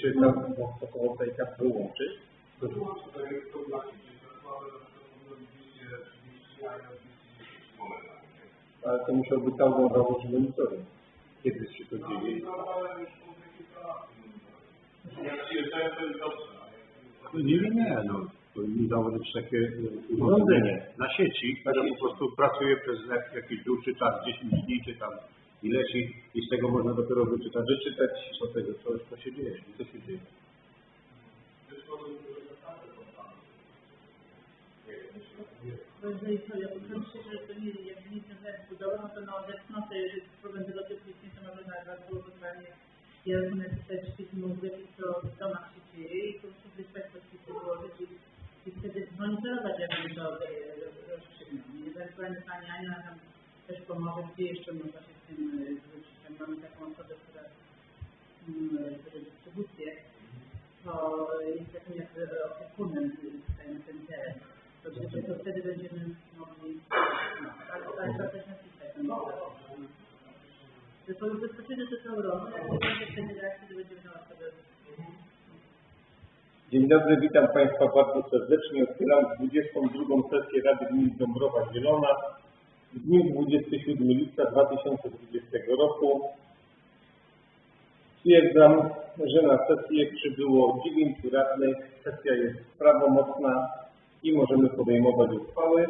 Czy ta fotowoltaika wyłączyć? Ale to musiałby tam założyć monitoring. Kiedy się to dzieje? Nie, nie, nie, no. Powinni założyć takie urządzenie na sieci, które po prostu pracuje przez jak- jakiś dłuższy czas, 10 dni czy tam ileś i, i z tego można dopiero wyczytać, wyczytać co tego, co, co się dzieje i co się dzieje. Jeżeli to, ja myślę, że to nie, jak nie związane z budową, no to na to jeżeli problem tego typu to może było totalnie ja rozumiem te szpiki mówię, co w domach się dzieje i po prostu wysłać to szpiki złożyć i, i wtedy monitorować, jak to rozstrzygną. Ewentualnie Pani Ania nam też pomoże, gdzie jeszcze można się z tym e, zwrócić. Jak mamy taką osobę, która mm, która dystrybucję, to jest takim jak e, opiekunem tutaj na ten teren. To, to, to wtedy będziemy mogli, no, ale, ale to też napisać. To to bezpośrednio to są romy, jak wtedy reakcji, to będziemy na osobę. Dzień dobry, witam Państwa bardzo serdecznie. Otwieram 22. sesję Rady Gminy Dąbrowa Zielona w dniu 27 lipca 2020 roku. Stwierdzam, że na sesję przybyło 9 radnych. Sesja jest prawomocna i możemy podejmować uchwały.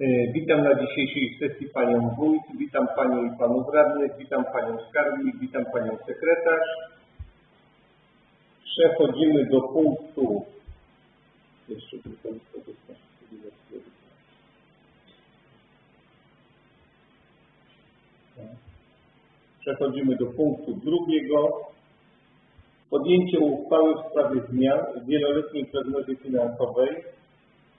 E, Witam na dzisiejszej sesji Panią Wójt, witam Panie i Panów Radnych, witam Panią Skarbnik, witam Panią Sekretarz. Przechodzimy do punktu. Jeszcze tylko Przechodzimy do punktu drugiego. Podjęcie uchwały w sprawie zmian w wieloletniej prognozie finansowej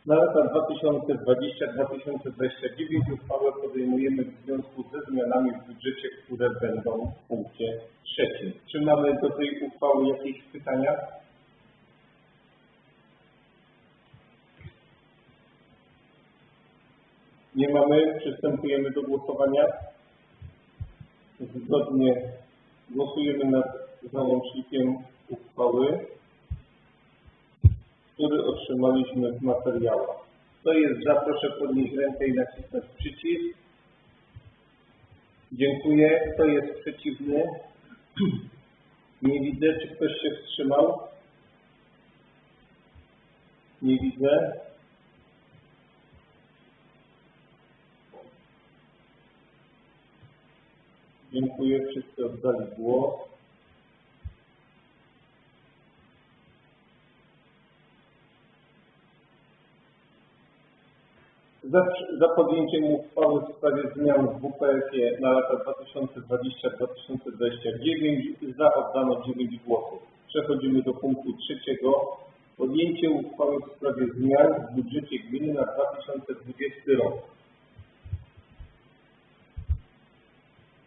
na lata 2020-2029 uchwałę podejmujemy w związku ze zmianami w budżecie, które będą w punkcie trzecim. Czy mamy do tej uchwały jakieś pytania? Nie mamy. Przystępujemy do głosowania. Zgodnie głosujemy nad załącznikiem uchwały który otrzymaliśmy w materiałach. Kto jest za, proszę podnieść rękę i nacisnąć przycisk. Dziękuję. Kto jest przeciwny? Nie widzę. Czy ktoś się wstrzymał? Nie widzę. Dziękuję. Wszyscy oddali głos. Za, za podjęciem uchwały w sprawie zmian w WPF-ie na lata 2020-2029 za oddano 9 głosów. Przechodzimy do punktu trzeciego. Podjęcie uchwały w sprawie zmian w budżecie gminy na 2020 rok.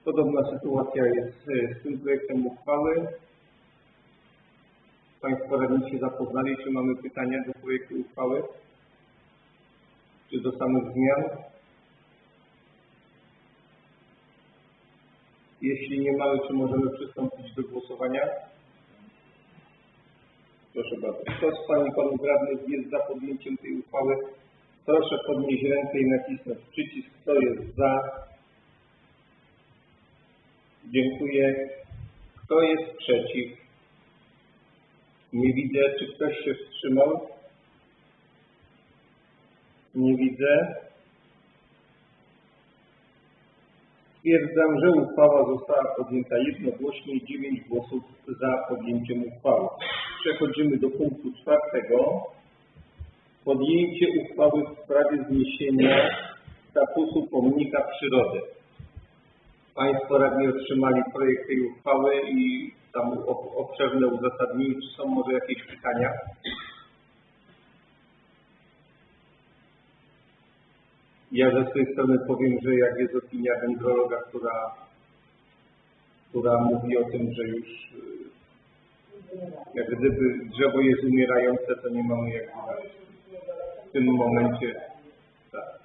Podobna sytuacja jest z tym projektem uchwały. Państwo radni się zapoznali, czy mamy pytania do projektu uchwały? czy do samych zmian? Jeśli nie mamy, czy możemy przystąpić do głosowania? Proszę bardzo. Kto z Pani Panów Radnych jest za podjęciem tej uchwały? Proszę podnieść rękę i nacisnąć przycisk. Kto jest za? Dziękuję. Kto jest przeciw? Nie widzę. Czy ktoś się wstrzymał? Nie widzę. Stwierdzam, że uchwała została podjęta jednogłośnie. 9 głosów za podjęciem uchwały. Przechodzimy do punktu czwartego. Podjęcie uchwały w sprawie zniesienia statusu pomnika przyrody. Państwo radni otrzymali projekt tej uchwały i tam obszerne uzasadnienie. Czy są może jakieś pytania? Ja ze swojej strony powiem, że jak jest opinia dendrologa, która, która mówi o tym, że już jak gdyby drzewo jest umierające, to nie mamy jak w tym momencie. Tak.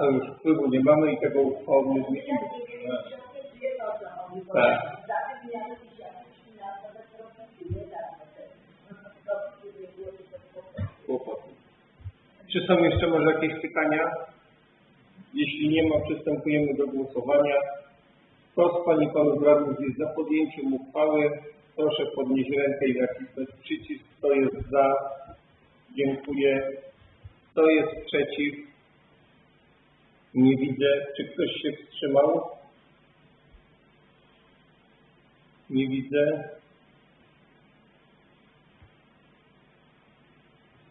To już wpływu nie mamy i tego uchwały nie zmienimy. Tak. Czy są jeszcze może jakieś pytania? Jeśli nie ma, przystępujemy do głosowania. Kto z Pani i Panów Radnych jest za podjęciem uchwały? Proszę podnieść rękę i nacisnąć przycisk. Kto jest za? Dziękuję. Kto jest przeciw? Nie widzę. Czy ktoś się wstrzymał? Nie widzę.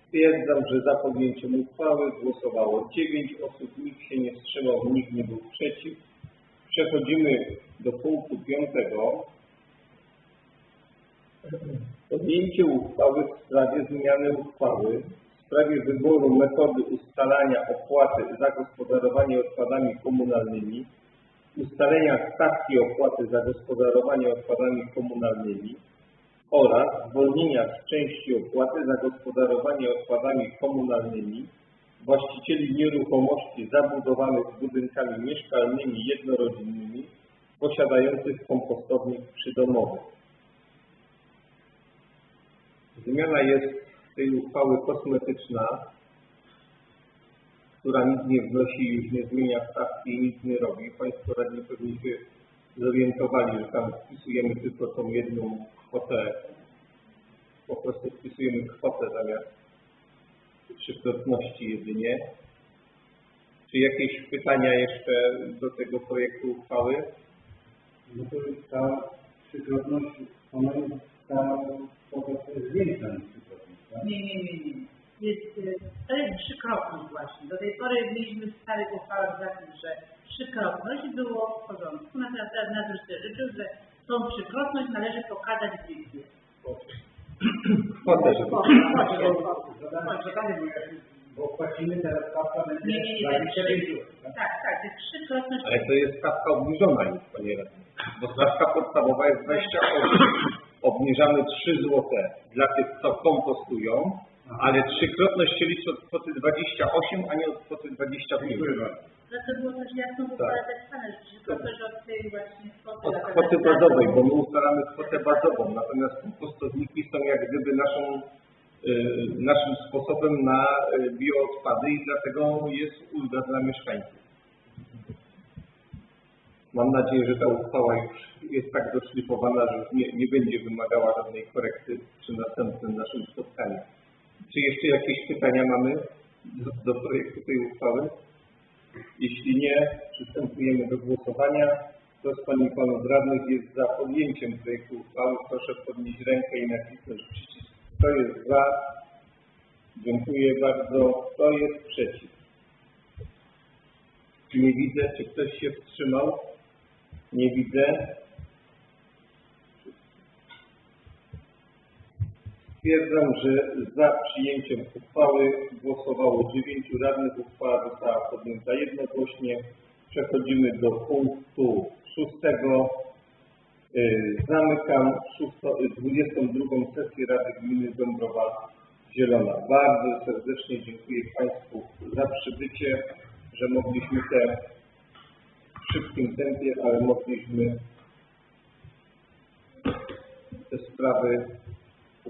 Stwierdzam, że za podjęciem uchwały głosowało 9 osób, nikt się nie wstrzymał, nikt nie był przeciw. Przechodzimy do punktu piątego. Podjęcie uchwały w sprawie zmiany uchwały sprawie wyboru metody ustalania opłaty za gospodarowanie odpadami komunalnymi, ustalenia stawki opłaty za gospodarowanie odpadami komunalnymi, oraz zwolnienia z części opłaty za gospodarowanie odpadami komunalnymi właścicieli nieruchomości zabudowanych budynkami mieszkalnymi jednorodzinnymi posiadających kompostownik przydomowy. Zmiana jest tej uchwały kosmetyczna, która nic nie wnosi, już nie zmienia stawki i nic nie robi. Państwo radni pewnie się zorientowali, że tam wpisujemy tylko tą jedną kwotę, po prostu wpisujemy kwotę zamiast trzykrotności jedynie. Czy jakieś pytania jeszcze do tego projektu uchwały? No to jest ta trzykrotność, ona jest ta po prostu zwiększa niż tak? Nie, nie, nie, nie. Jest, y, to jest trzykrotność właśnie. Do tej pory mieliśmy w starych uchwałach zapis, że trzykrotność było w porządku. Natomiast teraz nadzór sobie życzył, że tą trzykrotność należy pokazać w Biblii. Kwotę, żeby... Zadałem pytanie, bo, płacimy teraz stawka będzie Nie, nie, nie, to jest 25 trzy, zł, tak? tak, tak, to jest trzykrotność. Ale to jest stawka obniżona już, panie radny. Bo stawka podstawowa jest 28. Obniżamy 3 zł dla tych, co kompostują, ale trzykrotność się liczy od kwoty 28, a nie od kwoty 25. Dziękuję bardzo. No to było też jasno w uchwale zapisane, że trzykrotność od tej właśnie kwoty. Od kwoty bazowej, bo my ustalamy kwotę bazową, natomiast kompostowniki są jak gdyby naszą, y, naszym sposobem na y, bioodpady i dlatego jest ulga dla mieszkańców. Mam nadzieję, że ta uchwała już jest tak doszlifowana, że już nie, nie będzie wymagała żadnej korekty przy następnym naszym spotkaniu. Czy jeszcze jakieś pytania mamy do, do projektu tej uchwały? Jeśli nie, przystępujemy do głosowania. Kto z Pań i Panów Radnych jest za podjęciem projektu uchwały, proszę podnieść rękę i nacisnąć przycisk. Kto jest za? Dziękuję bardzo. Kto jest przeciw? Nie widzę. Czy ktoś się wstrzymał? Nie widzę. Stwierdzam, że za przyjęciem uchwały głosowało dziewięciu radnych. Uchwała została podjęta jednogłośnie. Przechodzimy do punktu szóstego. Y, Zamykam szósto, y, 22 sesję Rady Gminy Dąbrowa Zielona. Bardzo serdecznie dziękuję Państwu za przybycie, że mogliśmy te szybkim tempie, ale mogliśmy te sprawy